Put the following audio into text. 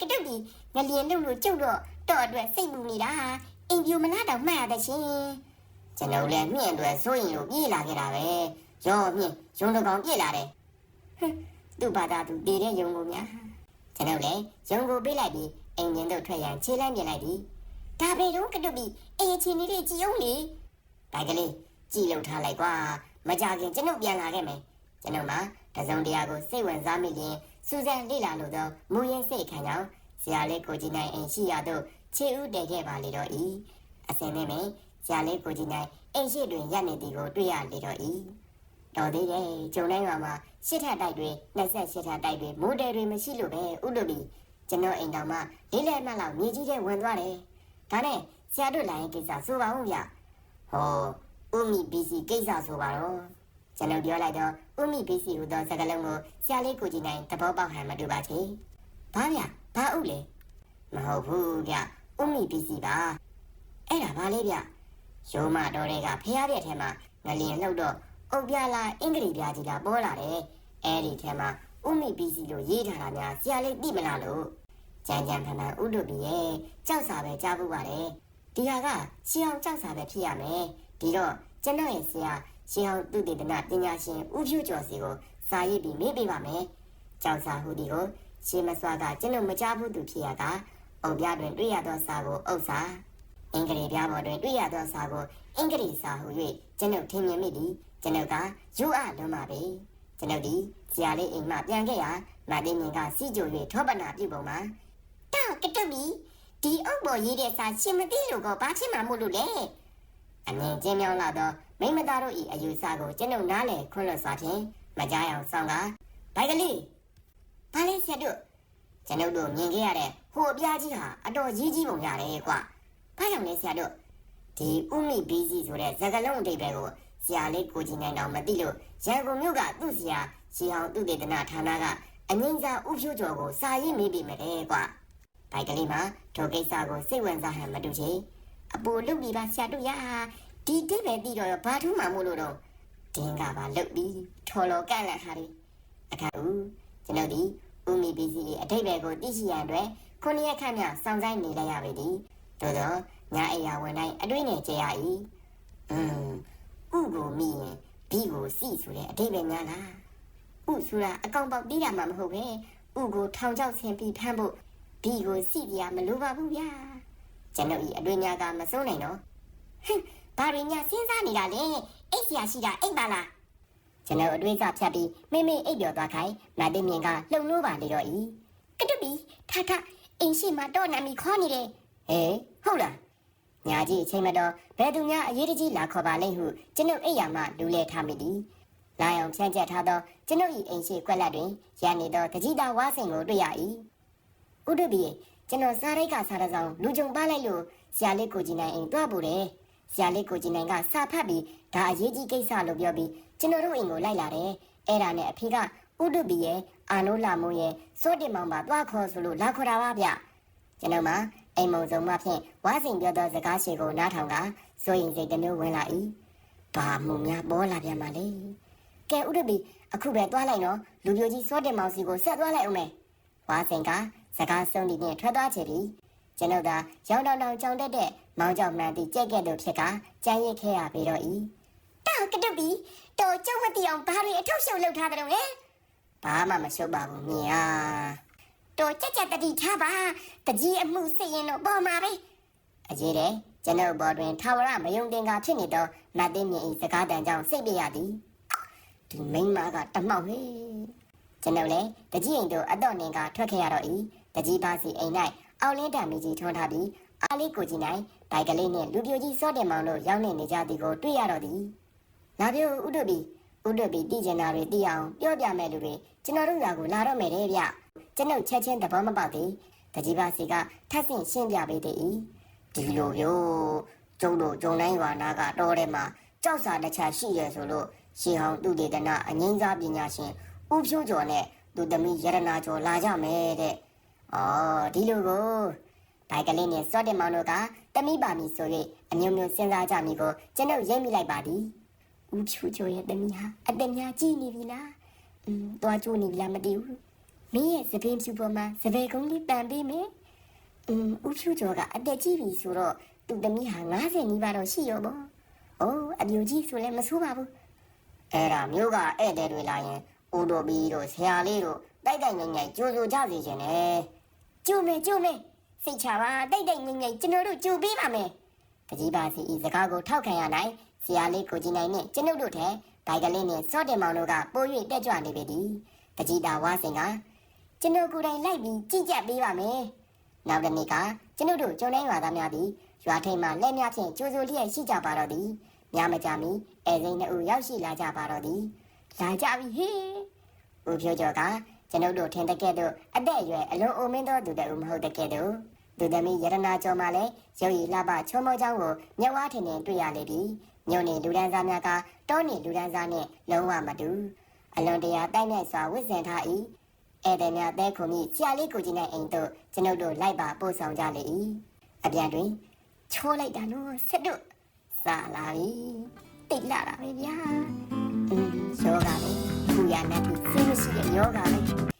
ကတုတ်ဒီငလျင်လို့လို့ကျုပ်တော့တော့အတွက်စိတ်ပူနေတာဟာအင်ပြူမလားတော့မှတ်ရတဲ့ရှင်ကျွန်တော်လည်းမြင့်အတွက်စိုးရင်လို့ပြေးလာခဲ့တာပဲရောမြင့်ရုံတကောင်ပြေးလာတယ်သူ့ဘာသာသူတည်တဲ့ယုံကိုများကျွန်တော်လည်းရုံကိုပေးလိုက်ပြီးအိမ်မြင်တို့ထွက်ရန်ခြေလမ်းပြင်လိုက်သည်ဒါပဲတော့ကတုတ်ဒီအေးချင်းလေးတွေကြည်အောင်လေဘိုက်ကလေးကြည်လုံထားလိုက်ကွာမကြခင်ကျွန်ုပ်ပြန်လာခဲ့မယ်ကျွန်ုပ်မှာတစုံတရာကိုစိတ်ဝင်စားမိရင် စူဇန်လေ့လာလို့သောမူရင်းစိတ်ခံကြောင်းဆရာလေးကိုကြီးနိုင်အိမ်ရှိရသို့ခြေဥတည်ခဲ့ပါလေတော့ဤအစင်းနဲ့ပင်ဆရာလေးကိုကြီးနိုင်အိမ်ရှိတွင်ရပ်နေသည်ကိုတွေ့ရလေတော့ဤတော်သေးတယ်ဂျုံတိုင်းရွာမှာရှစ်ထပ်တိုက်တွေ28ထပ်တိုက်တွေမိုးတယ်တွေမရှိလို့ပဲဥလို့ပြီးကျွန်တော်အိမ်တော်မှာလေးလက်မှတ်လောက်မြေကြီးထဲဝင်သွားတယ်ဒါနဲ့ဆရာတို့လာရင်ကိစ္စဆိုပါဦးဗျဟောဥမီဘီစီကိစ္စဆိုပါတော့ ကျွန်တော်ပြောလိုက်တော့ဥမီဘီစီဟူသောစကားလုံးကိုဆရာလေးကိုကြည့်နိုင်သဘောပေါက်ဟန်မတူပါချေဘာဗျဘာဥလဲမဟုတ်ဘူးဗျဥမီဘီစီပါအဲ့ဒါဘာလဲဗျရိုးမတော်တွေကဖျားပြက်ထဲမှာငလျင်လှုပ်တော့အုတ်ပြလာအင်္ဂလိပ်ပြားကြီးလာပေါ်လာတယ်အဲ့ဒီထဲမှာဥမီဘီစီလို့ရေးထားတာများဆရာလေးသိမလားလို့ကြမ်းကြမ်းဖန်ဖန်ဥတို့ပြီးရဲ့ကြောက်စာပဲကြားဖို့ပါတယ်ဒီဟာကရှင်းအောင်ကြောက်စာပဲဖြစ်ရမယ်ဒီတော့ကျွန်တော်ရဲ့ဆရာ ရှင်းအောင်သူတည်တနာပညာရှင်ဦးဖြူကျော်စီကိုစာရေးပြီးမေးပေးပါမယ်။ကျောင်းစာဟူဒီကိုရှင်းမစွာကကျွန်တော်မကြားဘူးသူဖြစ်ရကအုံပြတွင်တွေ့ရသောစာကိုဥစ္စာအင်္ဂလိပ်ပြပေါ်တွင်တွေ့ရသောစာကိုအင်္ဂလိပ်စာဟူ၍ကျွန်တော်ထင်မြင်မိသည်ကျွန်တော်ကယူအလွန်ပါပဲကျွန်တော်ဒီဆရာလေးအိမ်မှပြန်ခဲ့ရမသိမြင်ကစီကြို၍ထောပနာပြုပုံမှာတော့ကတုတ်ဒီဒီအုပ်ပေါ်ရေးတဲ့စာရှင်မသိလို့ကောဘာဖြစ်မှာမို့လို့လဲ အမြင်ကျင်းမြောင်းလာသောမိမသားတို့၏အယူဆကိုကျွန်ုပ်နားလည်ခွင့်လွှတ်စွာဖြင့်မကြားအောင်ဆောင်ကဘိုက်ကလေးဘာလဲဆရာတို့ကျွန်ုပ်တို့မြင်ခဲ့ရတဲ့ဟိုအပြားကြီးဟာအတော်ကြီးကြီးပုံရတယ်ကွာဘာကြောင့်လဲဆရာတို့ဒီဥမိဘီစီဆိုတဲ့ဇကလုံးအတိတ်ပဲကိုဆရာလေးကိုကြီးနိုင်တော့မသိလို့ရန်ကုန်မြို့ကသူ့ဆရာရှီအောင်သူတေသနာဌာနကအငိမ့်စာဥဖြိုးကျော်ကိုစာရေးမေးပြီးမယ်တဲ့ကွာဘိုက်ကလေးမှာထိုကိစ္စကိုစိတ်ဝင်စားဟန်မတူချေ အပူလုတ်ပြီးပါဆရာတို့ရဒီတိပဲတည်တော့ဘာထူးမှမို့လို့တော့တင်းကပါလုတ်ပြီးထော်လော်ကန့်လက်ဟာဒီအခါဦးကျွန်ုပ်ဒီဥမိပစ္စည်းအတိတ်ပဲကိုသိရှိရန်အတွက်ခုနှစ်ရက်ခန့်မြောက်စောင့်ဆိုင်နေလိုက်ရပြီဒီသို့တော့ညအိယာဝင်တိုင်းအတွင်းနဲ့ကြရ၏อืมဥကိုမိရင်ဘီကိုစီဆိုတဲ့အတိတ်ပဲများလားဥဆိုတာအကောင်ပေါက်တီးတာမှမဟုတ်ပဲဥကိုထောင်ချောက်ဆင်ပြီးဖမ်းဖို့ဘီကိုစီပြရမလိုပါဘူးဗျာ ကျွန်ုပ်ဤအတွင်းများကမစိုးနိုင်တော့ဘာရင်းညာစဉ်းစားနေတာလဲအိတ်ဆရာရှိတာအိတ်ပါလားကျွန်ုပ်အတွင်းကဖြတ်ပြီးမိမိအိပ်ပျော်သွားခိုင်းမသိမြင်ကလှုံလို့ပါလေတော့ဤကတုပီထထအိမ်ရှိမှာတော့နာမီခေါ်နေတယ်ဟေးဟုတ်လားညာကြီးအချိန်မတော်ဘယ်သူများအရေးတကြီးလာခေါ်ပါလိမ့်ဟုကျွန်ုပ်အိပ်ယာမှလူလဲထားမိသည်လာအောင်ဖြန့်ချက်ထားသောကျွန်ုပ်၏အိမ်ရှိကွက်လက်တွင်ရန်နေသောတကြီးသားဝါစိန်ကိုတွေ့ရ၏ဥဒုပိ ကျွန်တော်စားရိတ်ကစားတဲ့ဆောင်လူကြုံပါလိုက်လို့ဆရာလေးကိုကြီးနိုင်အိမ်တွားပို့တယ်ဆရာလေးကိုကြီးနိုင်ကစာဖတ်ပြီးဒါအရေးကြီးကိစ္စလို့ပြောပြီးကျွန်တော်တို့အိမ်ကိုလိုက်လာတယ်အဲ့ဒါနဲ့အဖေကဥဒုပိရဲ့အာနိုးလာမိုးရဲ့စိုးတင်မောင်ပါတွားခေါ်ဆိုလို့လာခေါ်တာပါဗျကျွန်တော်မှအိမ်မုံစုံမှဖြင့်ဝါစဉ်ပြောသောစကားရှိကိုနားထောင်ကစိုးရင်စိတ်တစ်မျိုးဝင်လာ၏ဘာမှများပေါ်လာပြန်ပါလေကဲဥဒပိအခုပဲသွားလိုက်နော်လူပြိုကြီးစောတင်မောင်စီကိုဆက်သွားလိုက်အောင်မယ်ဝါစဉ်က စကားဆုံးဒီနဲ့ထွက်သွားချေပြီကျွန်ုပ်သာရောင်တောင်တောင်ကြောင်တက်တဲ့မောင်ကြောင့်မှန်သည့်ကြက်ကဲ့သို့ဖြစ်ကကြမ်းရစ်ခဲ့ရပေတော့၏တော့ကတုပီတော့ကျုံမတီအောင်ဘာတွေအထုပ်ရှုပ်လုပ်ထားတယ်လဲဘာမှမရှုပ်ပါဘူးမြင်ဟာတော့ကြက်ကြက်တတိထားပါတကြီးအမှုစိတ်ရင်တော့ပေါ်မှာပဲအကြီးတယ်ကျွန်ုပ်ဘော်တွင်ထာဝရမယုံတင်ကဖြစ်နေသောမတ်သိမြင့်၏စကားတန်ကြောင့်စိတ်ပြရသည်ဒီမိန်းမကတမောက်ဟေးကျွန်ုပ်လည်းတကြီးအိမ်တို့အတော့နေကထွက်ခဲ့ရတော့၏ တကြီးပါစီအိမ်၌အောက်လင်းတံမီကြီးထွန်းထားပြီးအားလေးကိုကြီး၌ဘိုက်ကလေးနှင့်လူပြိုကြီးစောတယ်မောင်တို့ရောက်နေနေကြသည်ကိုတွေ့ရတော့သည်လာပြိုဥဒ္ဒဘီဥဒ္ဒဘီတည်ကျင်တာတွေတည်အောင်ပြောပြမဲ့လူတွေကျွန်တော်တို့ရာကိုလာတော့မယ်တဲ့ဗျကျွန်ုပ်ချက်ချင်းသဘောမပေါက်သည်တကြီးပါစီကထပ်ဆင့်ရှင်းပြပေးသည်ဒီလိုမျိုးကျုံတို့ဂျုံတိုင်းရွာနာကတော့တဲ့မှာကြောက်စာတစ်ချက်ရှိရဆိုလို့ရှီဟောင်းသူတေသနာအငိမ့်စားပညာရှင်ဦးဖြိုးကျော်နဲ့သူသမီးရတနာကျော်လာကြမယ်တဲ့။ အော်ဒီလိုကိုဘိုက်ကလေးနဲ့စောတဲ့မောင်တို့ကတမိပါမီဆို၍အမျိုးမျိုးစဉ်းစားကြမည်ကိုကျွန်ုပ်ရိပ်မိလိုက်ပါသည်။ဦးဖြိုးကျော်ရဲ့သမီးဟာအသက်များကြီးနေပြီလား။อืมတွားကျိုးနေပြီလားမသိဘူး မင်းရဲ့သပင်ဖြူပေါ်မှာစပယ်ကုန်းလေးပန်ပေးမယ်။อืมဦးဖြူကျော်ကအသက်ကြီးပြီဆိုတော့သူ့သမီးဟာ90နီးပါးတော့ရှိရောပေါ့။အိုးအပြူကြီးဆိုလည်းမဆိုးပါဘူး အဲ့ဒါမျိုးကဧည့်သည်တွေလာရင်ဦးတော်ပြီးတို့ဆရာလေးတို့တိုက်တိုက်ငိမ့်ငိမ့်ကြိုးကြိုးကြစေခြင်းနဲ့ ။ ကျိုးမယ်ကျိုးမယ်စိတ်ချပါတိတ်တိတ်ငိမ့်ငိမ့်ကျွန်တော်တို့ကြိုပေးပါမယ်တကြီးပါစီဤစကားကိုထောက်ခံရနိုင်ဆရာလေးကိုကြီးနိုင်နဲ့ကျွန်ုပ်တို့ထဲဘိုက်ကလေးနဲ့စော့တင်မောင်တို့ကပိုး၍တက်ကြွနေပေသည်တကြီးတာဝါစင်က။ကျွန်တော်ကိုယ်တိုင်လိုက်ပြီးကြည့်ကြပေးပါမယ်နောက်တစ်နေ့ကကျွန်ုပ်တို့ကျုံနှဲရွာသားများသည်ရွာထိပ်မှလက်များဖြင့်ကြိုးစိုးလျက်ရှိကြပါတော့သည်ညမကြမီအဲစိန်နှစ်ဦးရောက်ရှိလာကြပါတော့သည်။လာကြပြီဟေးဦးဖြိုးကျော်က ကျွန်ုပ်တို့ထင်တဲ့ကဲ့သို့အသက်အရွယ်အလွန်အိုမင်းသောသူတဦးမဟုတ်တဲ့ကဲ့သို့သူသမီးရတနာကျော်မှလည်းရုပ်ရည်လှပချုံမောချောင်းကိုမျက်ဝါးထင်ထင်တွေ့ရလေသည်မြို့နေလူဒန်းစားများကတောနေလူဒန်းစားနှင့်လုံးဝမတူအလွန်တရာတိုက်မြိုက်စွာဝစ်စင်ထား၏ဧည့်သည်များတဲခုန်မိဆရာလေးကိုကြီးနဲ့အိမ်သို့ကျွန်ုပ်တို့လိုက်ပါပို့ဆောင်ကြလေ၏အပြန်တွင်။ချိုးလိုက်တာနော်ဆက်တို့စာလာပြီတိတ်လာတာပဲဗျာอืมယောဂလေခုရန in organic.